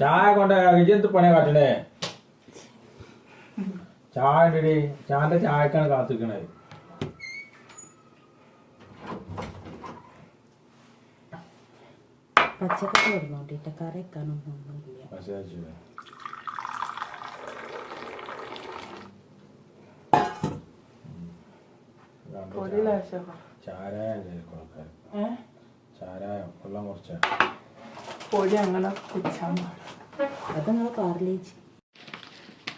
ചായ കൊണ്ട് വിജയത്ത് പണിയാ കാട്ടണേ ചായ ഉണ്ടെടി. ചാന്റെ ചായക്കാണ് കാത്തിക്കണേ പച്ചക്കറി കറി വെക്കാനൊന്നും ഒന്നുമില്ല. ചാരായ കൊള്ളാം വെള്ളം കുറച്ച. പൊടി അങ്ങനെ കുടിച്ചാൽ അത് നിങ്ങൾ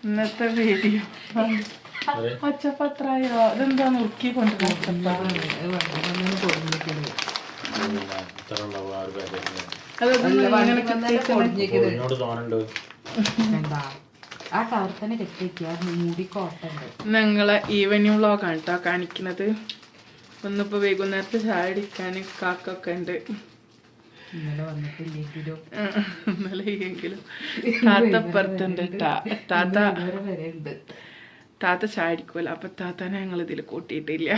ഇന്നത്തെ വീഡിയോ ഒച്ചപ്പത്രായോ അതെന്താ നുറുക്കി ഞങ്ങളെ ഈവനിങ് വ്ളോഗാണ് കേട്ടോ കാണിക്കുന്നത് ഒന്നിപ്പോ വൈകുന്നേരത്ത് ചായ അടിക്കാൻ കാക്കൊക്കെ ഉണ്ട്. ഇന്നലെ വന്നിട്ടില്ലെങ്കിലും ഉം. ഇന്നലെ എങ്കിലും. താത്ത. താത്ത ചായ അടിക്കുമല്ലോ അപ്പൊ താത്താനെ ഞങ്ങൾ ഇതിൽ കൂട്ടിയിട്ടില്ല.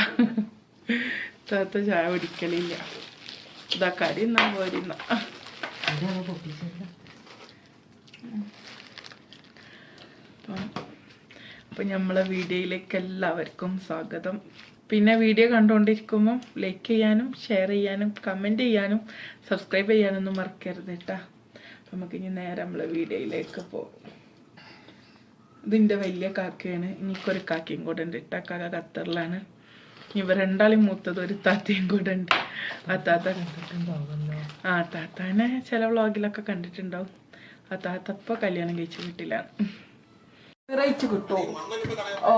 താത്ത ചായ കുടിക്കലില്ല. ഇതാ കടി എന്നാ പോരുന്ന അപ്പം നമ്മളെ വീഡിയോയിലേക്ക് എല്ലാവർക്കും സ്വാഗതം. പിന്നെ വീഡിയോ കണ്ടുകൊണ്ടിരിക്കുമ്പോൾ ലൈക്ക് ചെയ്യാനും ഷെയർ ചെയ്യാനും കമന്റ് ചെയ്യാനും സബ്സ്ക്രൈബ് ചെയ്യാനൊന്നും മറക്കരുത് കേട്ടാ. അപ്പം നമുക്ക് ഇനി നേരെ നമ്മൾ വീഡിയോയിലേക്ക് പോകും. ഇതിന്റെ വലിയ കാക്കയാണ്. എനിക്കൊരു കാക്കയും കൂടെ ഉണ്ട് ഇട്ട കാക്ക ഖത്തറിലാണ്. ഇവ രണ്ടാളും മൂത്തത് ഒരു താത്തയും കൂടെ ഉണ്ട്. ആ താത്ത ആ താത്താനെ ചില വ്ളോഗിലൊക്കെ കണ്ടിട്ടുണ്ടാവും. ആ താത്ത ഇപ്പൊ കല്യാണം കഴിച്ച വീട്ടിലാണ്. റേറ്റ് കിട്ടുമോ ഓ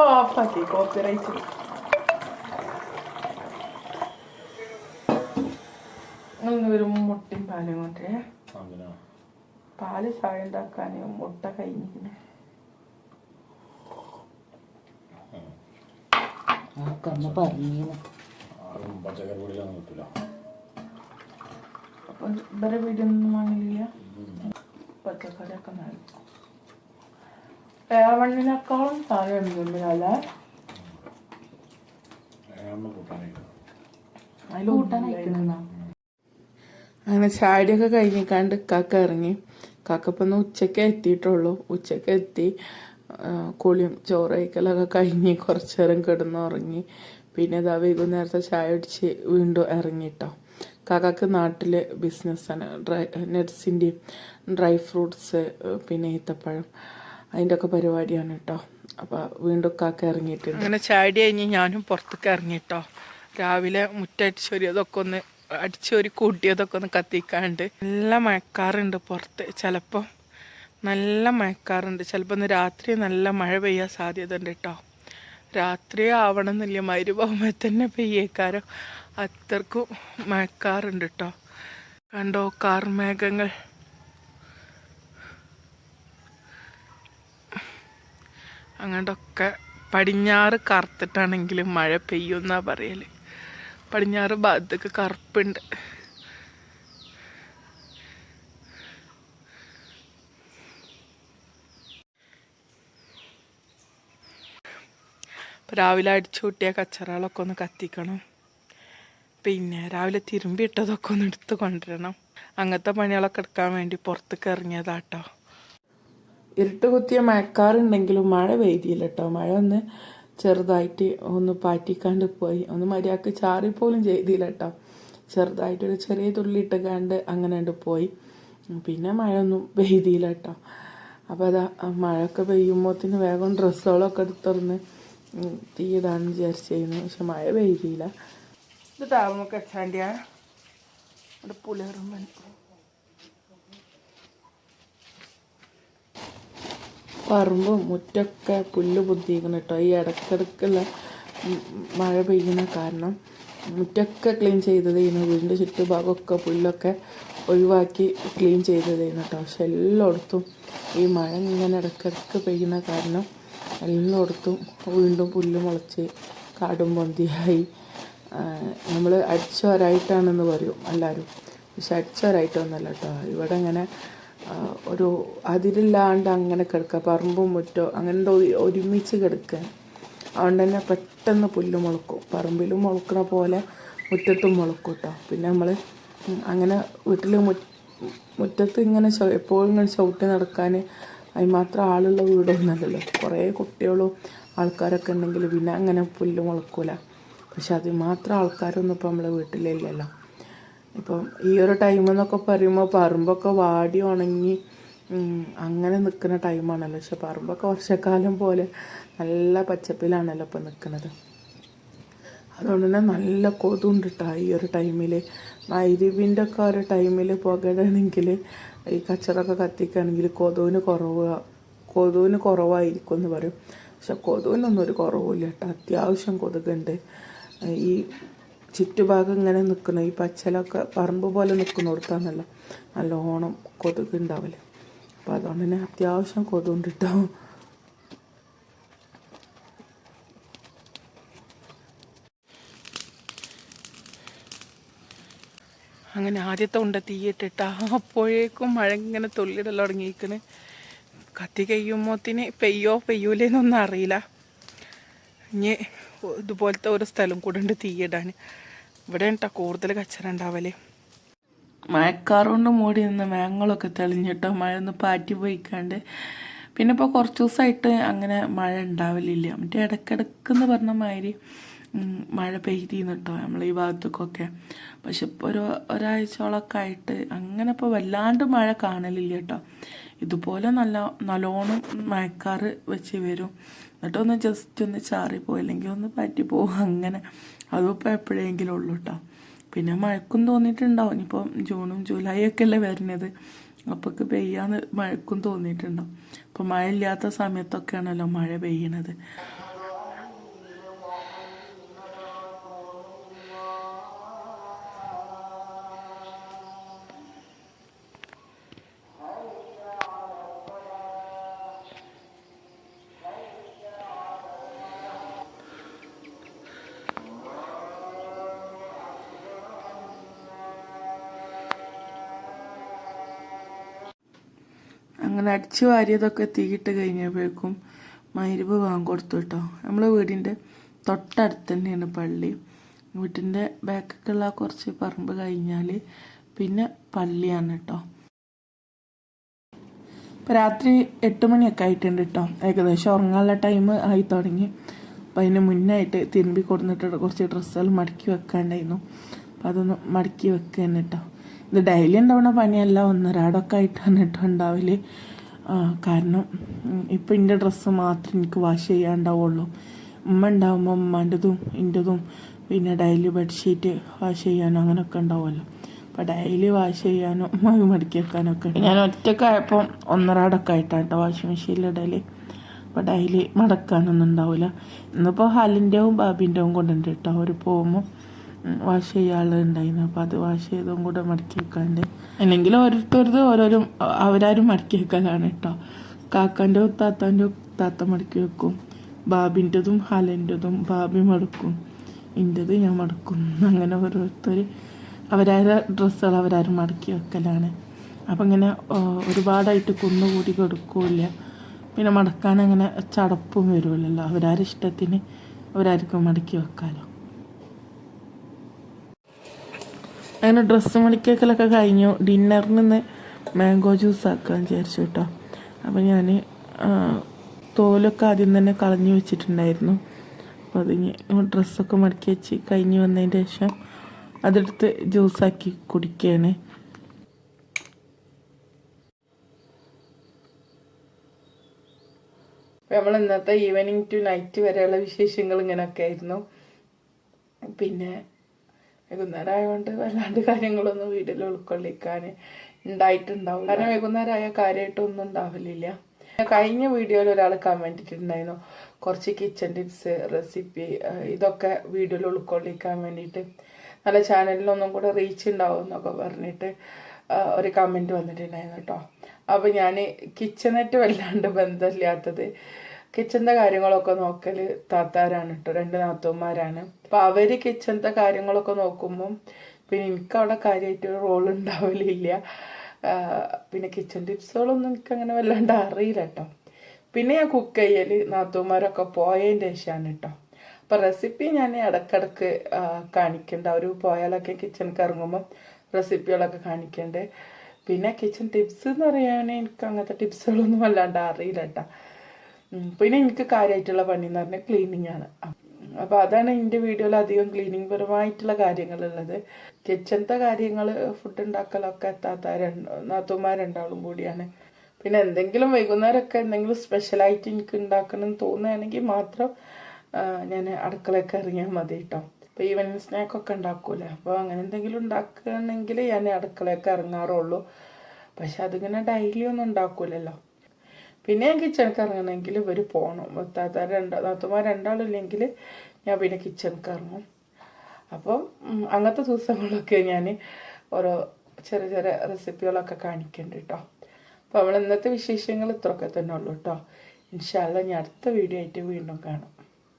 ഓഫാക്കി കോപ്പി റൈറ്റ് വരും മുട്ടയും പാലും കൊണ്ടേ. പാൽ ചായ ഉണ്ടാക്കാൻ മുട്ട കഴിഞ്ഞിരിക്കുന്നു. അന്ന് പറഞ്ഞു ആരും പച്ചക്കറി പൊടിയിലൊന്നും കിട്ടില്ല ഇവരെ വീടൊന്നും വാങ്ങില്ല പച്ചക്കറിയൊക്കെ നൽകും കൂട്ടാനായിട്ട് അതിൽ കൂട്ടാൻ അങ്ങനെ ചാടിയൊക്കെ കഴിഞ്ഞിക്കാണ്ട് കാക്ക ഇറങ്ങി. കാക്കപ്പൊന്ന് ഉച്ചയ്ക്ക് എത്തിയിട്ടുള്ളൂ. ഉച്ചയ്ക്ക് എത്തി കുളിയും ചോറ് കഴിക്കലൊക്കെ കഴിഞ്ഞ് കുറച്ച് നേരം കിടന്നുറങ്ങി. പിന്നെ ഇതാ വൈകുന്നേരത്തെ ചായ അടിച്ച് വീണ്ടും ഇറങ്ങിട്ടോ. കാക്കാക്ക് നാട്ടിൽ ബിസിനസ്സാണ് ഡ്രൈ നട്സിന്റെയും ഡ്രൈ ഫ്രൂട്ട്സ് പിന്നെ ഈത്തപ്പഴം. അതിന്റെ ഒക്കെ പരിപാടിയാണ് കേട്ടോ അപ്പോൾ വീണ്ടും കാക്ക ഇറങ്ങിയിട്ടുണ്ട്. അങ്ങനെ ചാടി കഴിഞ്ഞ് ഞാനും പുറത്തേക്ക് ഇറങ്ങിട്ടോ രാവിലെ മുറ്റടിച്ചൊരിയതൊക്കെ ഒന്ന് അടിച്ചൊരു കൂട്ടിയതൊക്കെ ഒന്ന് കത്തിക്കാണ്ട് നല്ല മഴക്കാറുണ്ട് പുറത്ത്. ചിലപ്പോൾ നല്ല മഴക്കാറുണ്ട്. ചിലപ്പോൾ ഇന്ന് രാത്രി നല്ല മഴ പെയ്യാൻ സാധ്യത ഉണ്ട് കേട്ടോ രാത്രി ആവണമെന്നില്ല മരുഭൂമി തന്നെ പെയ്യേക്കാരോ. അത്രക്കും മഴക്കാറുണ്ട് കേട്ടോ കണ്ടോ കാർമേഘങ്ങൾ? അങ്ങോട്ടൊക്കെ പടിഞ്ഞാറ് കറുത്തിട്ടാണെങ്കിലും മഴ പെയ്യുന്നാ പറയൽ പടിഞ്ഞാറ് ഭാഗത്തൊക്കെ കറുപ്പുണ്ട്. രാവിലെ അടിച്ചു കൂട്ടിയ കച്ചറകളൊക്കെ ഒന്ന് കത്തിക്കണം. പിന്നെ രാവിലെ തിരുമ്പിയിട്ടതൊക്കെ ഒന്ന് എടുത്ത് കൊണ്ടുവരണം. അങ്ങനത്തെ പണികളൊക്കെ എടുക്കാൻ വേണ്ടി പുറത്തേക്ക് ഇറങ്ങിയതാട്ടോ. ഇരുട്ട് കുത്തിയ മഴക്കാറുണ്ടെങ്കിലും മഴ പെയ്തില്ല കേട്ടോ മഴ ഒന്ന് ചെറുതായിട്ട് ഒന്ന് പാറ്റിക്കാണ്ട് പോയി. ഒന്ന് മര്യാദയ്ക്ക് ചാറിപ്പോലും ചെയ്തില്ല കേട്ടോ ചെറുതായിട്ടൊരു ചെറിയ തുള്ളി ഇട്ടുകാണ്ട് അങ്ങനെ പോയി. പിന്നെ മഴയൊന്നും പെയ്തില്ല കേട്ടോ അപ്പോൾ അതാ മഴയൊക്കെ പെയ്യുമ്പോഴത്തേന് വേഗം ഡ്രസ്സുകളൊക്കെ എടുത്തുറന്ന് തീ ഇടാന്ന് വിചാരിച്ചിരുന്നു. പക്ഷെ മഴ പെയ്തില്ല. ഇത് താമൊക്കെ വെച്ചാണ്ടിയാ ഇവിടെ പുളിയറുമ്പൻ പറമ്പും മുറ്റൊക്കെ പുല്ല് പൊന്തിയിരിക്കുന്നു കേട്ടോ. ഈ ഇടക്കിടക്കുള്ള മഴ പെയ്യുന്ന കാരണം മുറ്റൊക്കെ ക്ലീൻ ചെയ്തതേനു വീടിന്റെ ചുറ്റുഭാഗമൊക്കെ പുല്ലൊക്കെ ഒഴിവാക്കി ക്ലീൻ ചെയ്തതേനു കേട്ടോ. പക്ഷെ എല്ലായിടത്തും ഈ മഴ ഇങ്ങനെ ഇടക്കിടക്ക് പെയ്യുന്ന കാരണം എല്ലായിടത്തും വീണ്ടും പുല്ല് മുളച്ച് കാടും പൊന്തിയായി. നമ്മൾ അടിച്ചോരായിട്ടാണെന്ന് പറയും എല്ലാവരും. പക്ഷെ അടിച്ചോരായിട്ടൊന്നുമല്ല കേട്ടോ. ഇവിടെ ഇങ്ങനെ ഒരു അതിരില്ലാണ്ട് അങ്ങനെ കിടക്കുക. പറമ്പും മുറ്റോ അങ്ങനെ ഒരുമിച്ച് കിടക്കുക. അതുകൊണ്ട് തന്നെ പെട്ടെന്ന് പുല്ല് മുളക്കും. പറമ്പിലും മുളക്കണ പോലെ മുറ്റത്തും മുളക്കും കേട്ടോ പിന്നെ നമ്മൾ അങ്ങനെ വീട്ടിൽ മുറ്റത്ത് ഇങ്ങനെ എപ്പോഴും ഇങ്ങനെ ചവിട്ടി നടക്കാൻ അതിന് മാത്രം ആളുള്ള വീടൊന്നുമല്ലല്ലോ. കുറേ കുട്ടികളും ആൾക്കാരൊക്കെ ഉണ്ടെങ്കിൽ പിന്നെ അങ്ങനെ പുല്ല് മുളക്കൂല. പക്ഷെ അതിന് മാത്രം ആൾക്കാരൊന്നും ഇപ്പോൾ നമ്മളെ വീട്ടിലില്ലല്ലോ. ഇപ്പം ഈ ഒരു ടൈം എന്നൊക്കെ പറയുമ്പോൾ പറമ്പൊക്കെ വാടി ഉണങ്ങി അങ്ങനെ നിൽക്കുന്ന ടൈമാണല്ലോ പക്ഷെ പറമ്പൊക്കെ വർഷക്കാലം പോലെ നല്ല പച്ചപ്പിലാണല്ലോ ഇപ്പം നിൽക്കുന്നത് അതുകൊണ്ട് തന്നെ നല്ല കൊതുണ്ട് കേട്ടോ ഈ ഒരു ടൈമിൽ മൈരിവിന്റെ ഒക്കെ ഒരു ടൈമിൽ പുകയിടണമെങ്കിൽ ഈ കച്ചറൊക്കെ കത്തിക്കുകയാണെങ്കിൽ കൊതുവിന് കുറവ് കൊതുവിന് കുറവായിരിക്കും എന്ന് പറയും. പക്ഷെ കൊതുവിനൊന്നും ഒരു കുറവില്ല കേട്ടോ. അത്യാവശ്യം കൊതുകുണ്ട്. ഈ ചുറ്റുഭാഗം ഇങ്ങനെ നിൽക്കുന്ന ഈ പച്ചലൊക്കെ പറമ്പ് പോലെ നിൽക്കുന്നിടത്താണല്ലോ നല്ലോണം കൊതുക് ഉണ്ടാവില്ല അപ്പോൾ അതുകൊണ്ട് തന്നെ അത്യാവശ്യം കൊതുണ്ട് അങ്ങനെ ആദ്യത്തെ ഉണ്ട തീയിട്ടിട്ട്. അപ്പോഴേക്കും മഴ ഇങ്ങനെ തുള്ളിയിടൽ തുടങ്ങിയിരിക്കണ്. കത്തി കഴിയുമ്പോത്തിന് പെയ്യോ പെയ്യൂലേന്നൊന്നും അറിയില്ല. ഇനി ഇതുപോലത്തെ ഒരു സ്ഥലം കൂടെ ഉണ്ട് തീയിടാൻ. ഇവിടെ ഉണ്ടാ കൂടുതൽ കച്ചറ ഉണ്ടാവൽ. മഴക്കാറുകൊണ്ട് മൂടി നിന്ന് മേങ്ങളൊക്കെ തെളിഞ്ഞിട്ടോ മഴ ഒന്ന് പാറ്റി പോയിക്കാണ്ട് പിന്നെ ഇപ്പോൾ കുറച്ച് ദിവസമായിട്ട് അങ്ങനെ മഴ ഉണ്ടാവലില്ല മറ്റേ ഇടയ്ക്കിടയ്ക്കെന്ന് പറഞ്ഞ മാതിരി മഴ പെയ്തിന്ന് കേട്ടോ നമ്മൾ ഈ ഭാഗത്തേക്കൊക്കെ. പക്ഷെ ഇപ്പോൾ ഒരു ഒരാഴ്ചകളൊക്കെ ആയിട്ട് അങ്ങനെ ഇപ്പോൾ വല്ലാണ്ട് മഴ കാണലില്ല കേട്ടോ ഇതുപോലെ നല്ല നല്ലോണം മഴക്കാറ് വെച്ച് വരും. എന്നിട്ടൊന്ന് ജസ്റ്റ് ഒന്ന് ചാറിപ്പോയി അല്ലെങ്കിൽ ഒന്ന് പറ്റിപ്പോവും അങ്ങനെ. അതും ഇപ്പോൾ എപ്പോഴെങ്കിലും ഉള്ളൂ കേട്ടോ പിന്നെ മഴക്കും തോന്നിയിട്ടുണ്ടാവും. ഇനിയിപ്പോൾ ജൂണും ജൂലൈ ഒക്കെ അല്ലേ വരുന്നത്. അപ്പൊക്ക് പെയ്യാന്ന് മഴക്കും തോന്നിയിട്ടുണ്ടാവും അപ്പോൾ മഴ ഇല്ലാത്ത സമയത്തൊക്കെയാണല്ലോ മഴ പെയ്യണത്. അങ്ങനെ അടിച്ചു വാരിയതൊക്കെ തീയിട്ട് കഴിഞ്ഞപ്പോഴേക്കും മൈരുവ് വാങ്ങിക്കൊടുത്തു കേട്ടോ. നമ്മളെ വീടിന്റെ തൊട്ടടുത്ത് തന്നെയാണ് പള്ളി. വീട്ടിന്റെ ബാക്കൊക്കെയുള്ള കുറച്ച് പറമ്പ് കഴിഞ്ഞാൽ പിന്നെ പള്ളിയാണ് കേട്ടോ. ഇപ്പം രാത്രി എട്ട് മണിയൊക്കെ ആയിട്ടുണ്ട് കേട്ടോ. ഏകദേശം ഉറങ്ങാനുള്ള ടൈം ആയി തുടങ്ങി. അപ്പം അതിന് മുന്നായിട്ട് തിരുമ്പി കൊടുത്തിട്ട് കുറച്ച് ഡ്രസ്സുകൾ മടക്കി വെക്കാണ്ടായിരുന്നു. അപ്പം അതൊന്ന് മടക്കി വെക്കുക തന്നെ കേട്ടോ. ഇത് ഡെയിലി ഉണ്ടാവുന്ന പണിയല്ല ഒന്നരാടൊക്കെ ആയിട്ടാണ് കേട്ടോ ഉണ്ടാവൽ. കാരണം ഇപ്പം എന്റെ ഡ്രസ്സ് മാത്രം എനിക്ക് വാഷ് ചെയ്യാണ്ടാവുള്ളൂ. ഉമ്മ ഉണ്ടാവുമ്പോൾ ഉമ്മാന്റെതും എന്റെതും പിന്നെ ഡെയിലി ബെഡ്ഷീറ്റ് വാഷ് ചെയ്യാനും അങ്ങനെയൊക്കെ ഉണ്ടാവുമല്ലോ. അപ്പോൾ ഡെയിലി വാഷ് ചെയ്യാനും മഴ മടക്കി വെക്കാനൊക്കെ. ഞാൻ ഒറ്റക്കായപ്പോൾ ഒന്നരാടൊക്കെ ആയിട്ടാണ് കേട്ടോ വാഷിംഗ് മെഷീനിലിടൽ അപ്പോൾ ഡെയിലി മടക്കാനൊന്നും ഉണ്ടാവില്ല ഇന്നിപ്പോൾ ഹാലിന്റെയും ബാബിന്റെയും കൊണ്ടുണ്ട് കേട്ടോ അവർ പോകുമ്പോൾ വാഷ് ചെയ്യാനുണ്ടായിരുന്നു അപ്പോൾ അത് വാഷ് ചെയ്തും കൂടെ മടക്കി വെക്കാണ്ട് അല്ലെങ്കിൽ ഓരോരുത്തരത് ഓരോരും അവരാരും മടക്കി വെക്കലാണ് കേട്ടോ കാക്കാന്റെ താത്താന്റെ താത്ത മടക്കി വെക്കും. ബാബിന്റെതും ഹലന്റെതും ബാബി മടക്കും. എന്റെത് ഞാൻ മടക്കും. അങ്ങനെ ഓരോരുത്തർ അവരാരുടെ ഡ്രസ്സുകൾ അവരാരും മടക്കി വെക്കലാണ്. അപ്പം ഇങ്ങനെ ഒരുപാടായിട്ട് കുന്നുകൂടി കൊടുക്കില്ല. പിന്നെ മടക്കാൻ അങ്ങനെ ചടപ്പും വരുമല്ലോ അവരാരുടെ ഇഷ്ടത്തിന് അവരാർക്കും മടക്കി വെക്കാമല്ലോ അങ്ങനെ ഡ്രസ്സ് മണിക്കേക്കലൊക്കെ കഴിഞ്ഞു. ഡിന്നറിന് മാംഗോ ജ്യൂസ് ആക്കാൻ വിചാരിച്ചു കേട്ടോ അപ്പം ഞാൻ തോലൊക്കെ ആദ്യം തന്നെ കളഞ്ഞു വെച്ചിട്ടുണ്ടായിരുന്നു. അപ്പോൾ അതിന് ഡ്രസ്സൊക്കെ മടക്കി വെച്ച് കഴിഞ്ഞ് വന്നതിന്റെ ശേഷം അതെടുത്ത് ജ്യൂസാക്കി കുടിക്കുകയാണ് നമ്മൾ ഇന്നത്തെ ഈവനിങ് ടു നൈറ്റ് വരെയുള്ള വിശേഷങ്ങൾ ഇങ്ങനെയൊക്കെ ആയിരുന്നു. പിന്നെ വൈകുന്നേരം ആയതുകൊണ്ട് വല്ലാണ്ട് കാര്യങ്ങളൊന്നും വീട്ടിൽ ഉൾക്കൊള്ളിക്കാൻ ഉണ്ടായിട്ടുണ്ടാവും കാരണം വൈകുന്നേരം ആയ കാര്യമായിട്ടൊന്നും ഉണ്ടാവില്ല കഴിഞ്ഞ വീഡിയോയിൽ ഒരാൾ കമന്റ് ഇട്ടിട്ടുണ്ടായിരുന്നു. കുറച്ച് കിച്ചൺ ടിപ്സ് റെസിപ്പി ഇതൊക്കെ വീഡിയോയിൽ ഉൾക്കൊള്ളിക്കാൻ വേണ്ടിയിട്ട്. നല്ല ചാനലിലൊന്നും കൂടെ റീച്ച് ഉണ്ടാവും എന്നൊക്കെ പറഞ്ഞിട്ട് ഒരു കമന്റ് വന്നിട്ടുണ്ടായിരുന്നു കേട്ടോ. അപ്പോൾ ഞാൻ കിച്ചണായിട്ട് വല്ലാണ്ട് ബന്ധമില്ലാത്തത് കിച്ചണിന്റെ കാര്യങ്ങളൊക്കെ നോക്കൽ താത്താരാണ് കേട്ടോ രണ്ട് നാത്തൂന്മാരാണ്. അപ്പോൾ അവർ കിച്ചന്റെ കാര്യങ്ങളൊക്കെ നോക്കുമ്പം പിന്നെ എനിക്ക് അവിടെ കാര്യമായിട്ട് ഒരു റോൾ ഉണ്ടാവലില്ല. പിന്നെ കിച്ചൺ ടിപ്സുകളൊന്നും എനിക്കങ്ങനെ വല്ലാണ്ട് അറിയില്ല കേട്ടോ പിന്നെ ഞാൻ കുക്ക് ചെയ്യൽ നാത്തൂമാരൊക്കെ പോയതിന്റെ ശേഷമാണ് കേട്ടോ അപ്പം റെസിപ്പി ഞാൻ ഇടക്കിടക്ക് കാണിക്കണ്ട. അവർ പോയാലൊക്കെ കിച്ചണിക്ക് ഇറങ്ങുമ്പം റെസിപ്പികളൊക്കെ കാണിക്കുന്നുണ്ട് പിന്നെ കിച്ചൺ ടിപ്സ് എന്ന് പറയാൻ എനിക്ക് അങ്ങനത്തെ ടിപ്സുകളൊന്നും വല്ലാണ്ട് അറിയില്ല കേട്ടോ പിന്നെ എനിക്ക് കാര്യമായിട്ടുള്ള പണി എന്ന് പറഞ്ഞാൽ ക്ലീനിങ് ആണ്. അപ്പോൾ അതാണ് എന്റെ വീഡിയോയിൽ അധികം ക്ലീനിങ് പരമായിട്ടുള്ള കാര്യങ്ങളുള്ളത്. കിച്ചണത്തെ കാര്യങ്ങൾ ഫുഡ് ഉണ്ടാക്കലൊക്കെ എത്താത്ത രണ്ടോ നാത്തുമാർ രണ്ടാളും കൂടിയാണ്. പിന്നെ എന്തെങ്കിലും വൈകുന്നേരമൊക്കെ എന്തെങ്കിലും സ്പെഷ്യലായിട്ട് എനിക്ക് ഉണ്ടാക്കണം എന്ന് തോന്നുകയാണെങ്കിൽ മാത്രം ഞാൻ അടുക്കളയൊക്കെ ഇറങ്ങിയാൽ മതി കേട്ടോ ഇപ്പോൾ ഈവനിങ് സ്നാക്കൊക്കെ ഉണ്ടാക്കൂലേ അപ്പോൾ അങ്ങനെ എന്തെങ്കിലും ഉണ്ടാക്കുകയാണെങ്കിൽ ഞാൻ അടുക്കളയൊക്കെ ഇറങ്ങാറുള്ളൂ. പക്ഷെ അതിങ്ങനെ ഡെയിലി ഒന്നും ഉണ്ടാക്കൂലല്ലോ പിന്നെ ഞാൻ കിച്ചണിക്ക് ഇറങ്ങണമെങ്കിൽ ഇവർ പോകണം താത്ത രണ്ടാ നാത്തുമാർ രണ്ടാളില്ലെങ്കിൽ ഞാൻ പിന്നെ കിച്ചണിക്ക് ഇറങ്ങും. അപ്പം അങ്ങനത്തെ ദിവസങ്ങളൊക്കെ ഞാൻ ഓരോ ചെറിയ ചെറിയ റെസിപ്പികളൊക്കെ കാണിക്കുന്നുണ്ട് കേട്ടോ അപ്പോൾ നമ്മൾ ഇന്നത്തെ വിശേഷങ്ങൾ ഇത്രയൊക്കെ തന്നെ ഉള്ളൂ കേട്ടോ ഇൻഷാല്ല ഞാൻ അടുത്ത വീഡിയോ ആയിട്ട് വീണ്ടും കാണാം.